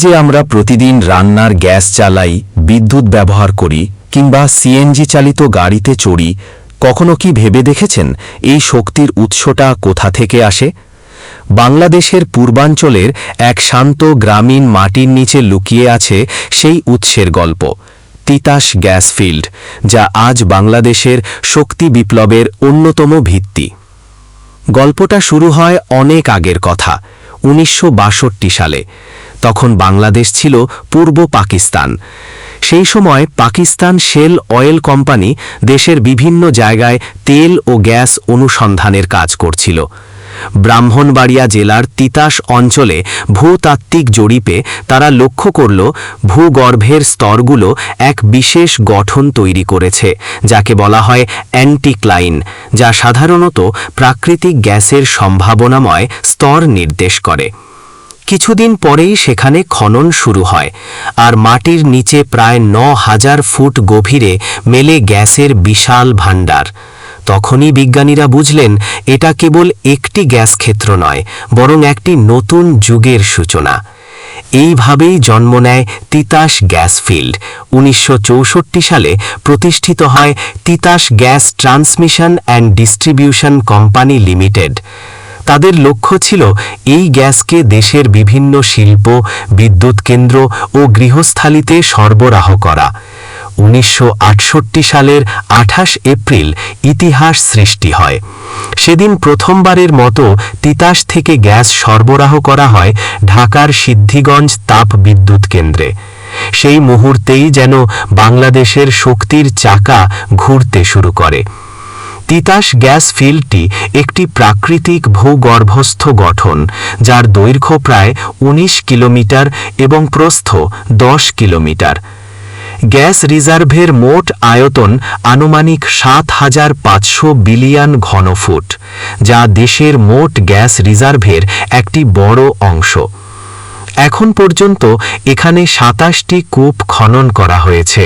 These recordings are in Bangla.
যে আমরা প্রতিদিন রান্নার গ্যাস চালাই, বিদ্যুৎ ব্যবহার করি কিংবা সিএনজি চালিত গাড়িতে চড়ি, কখনো কি ভেবে দেখেছেন এই শক্তির উৎসটা কোথা থেকে আসে? বাংলাদেশের পূর্বাঞ্চলের এক শান্ত গ্রামীণ মাটির নিচে লুকিয়ে আছে সেই উৎসের গল্প, তিতাস গ্যাস ফিল্ড, যা আজ বাংলাদেশের শক্তি বিপ্লবের অন্যতম ভিত্তি। গল্পটা শুরু হয় অনেক আগের কথা, উনিশশো বাষট্টি সালে। তখন বাংলাদেশ ছিল পূর্ব পাকিস্তান। সেই সময় পাকিস্তান শেল অয়েল কোম্পানি দেশের বিভিন্ন জায়গায় তেল ও গ্যাস অনুসন্ধানের কাজ করছিল। ব্রাহ্মণবাড়িয়া জেলার তিতাস অঞ্চলে ভূতাত্ত্বিক জরিপে তারা লক্ষ্য করল, ভূগর্ভের স্তরগুলো এক বিশেষ গঠন তৈরি করেছে, যাকে বলা হয় অ্যান্টিক্লাইন, যা সাধারণত প্রাকৃতিক গ্যাসের সম্ভাবনাময় স্তর নির্দেশ করে। কিছুদিন পরেই সেখানে খনন শুরু হয়, আর মাটির নিচে প্রায় ন হাজার ফুট গভীরে মেলে গ্যাসের বিশাল ভাণ্ডার। তখনই বিজ্ঞানীরা বুঝলেন, এটা কেবল একটি গ্যাস ক্ষেত্র নয়, বরং একটি নতুন যুগের সূচনা। এইভাবেই জন্ম নেয় তিতাস গ্যাস ফিল্ড। উনিশশো চৌষট্টি সালে প্রতিষ্ঠিত হয় Titas gas transmission and distribution company limited. তাদের লক্ষ্য ছিল এই গ্যাসকে দেশের বিভিন্ন শিল্প, বিদ্যুৎ কেন্দ্র ও গৃহস্থালিতে সরবরাহ করা। উনিশশো আটষট্টি সালের আঠাশ এপ্রিল ইতিহাস সৃষ্টি হয়। সেদিন প্রথমবারের মতো তিতাস থেকে গ্যাস সরবরাহ করা হয় ঢাকার সিদ্ধিগঞ্জ তাপ বিদ্যুৎ কেন্দ্রে। সেই মুহূর্তেই যেন বাংলাদেশের শক্তির চাকা ঘুরতে শুরু করে। তিতাস গ্যাস ফিল্ডটি একটি প্রাকৃতিক ভূগর্ভস্থ গঠন, যার দৈর্ঘ্য প্রায় ১৯ কিলোমিটার এবং প্রস্থ ১০ কিলোমিটার। গ্যাস রিজার্ভের মোট আয়তন আনুমানিক সাত হাজার পাঁচশো বিলিয়ন ঘনফুট, যা দেশের মোট গ্যাস রিজার্ভের একটি বড় অংশ। এখন পর্যন্ত এখানে সাতাশটি কূপ খনন করা হয়েছে,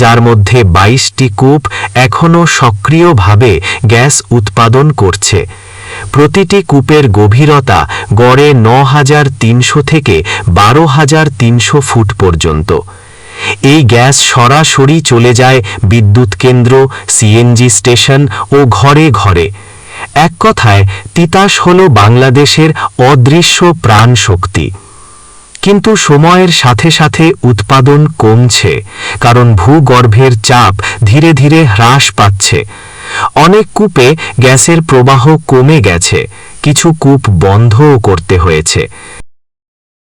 যার মধ্যে বাইশটি কূপ এখনও সক্রিয়ভাবে গ্যাস উৎপাদন করছে। প্রতিটি কূপের গভীরতা গড়ে ন হাজার তিনশো থেকে বারো হাজার তিনশো ফুট পর্যন্ত। এই গ্যাস সরাসরি চলে যায় বিদ্যুৎ কেন্দ্র, সিএনজি স্টেশন ও ঘরে ঘরে। এক কথায় তিতাস হল বাংলাদেশের অদৃশ্য প্রাণ শক্তি কিন্তু সময়ের সাথে সাথে উৎপাদন কমছে, কারণ ভূগর্ভের চাপ ধীরে ধীরে হ্রাস পাচ্ছে। অনেক কূপে গ্যাসের প্রবাহ কমে গেছে, কিছু কূপ বন্ধও করতে হয়েছে।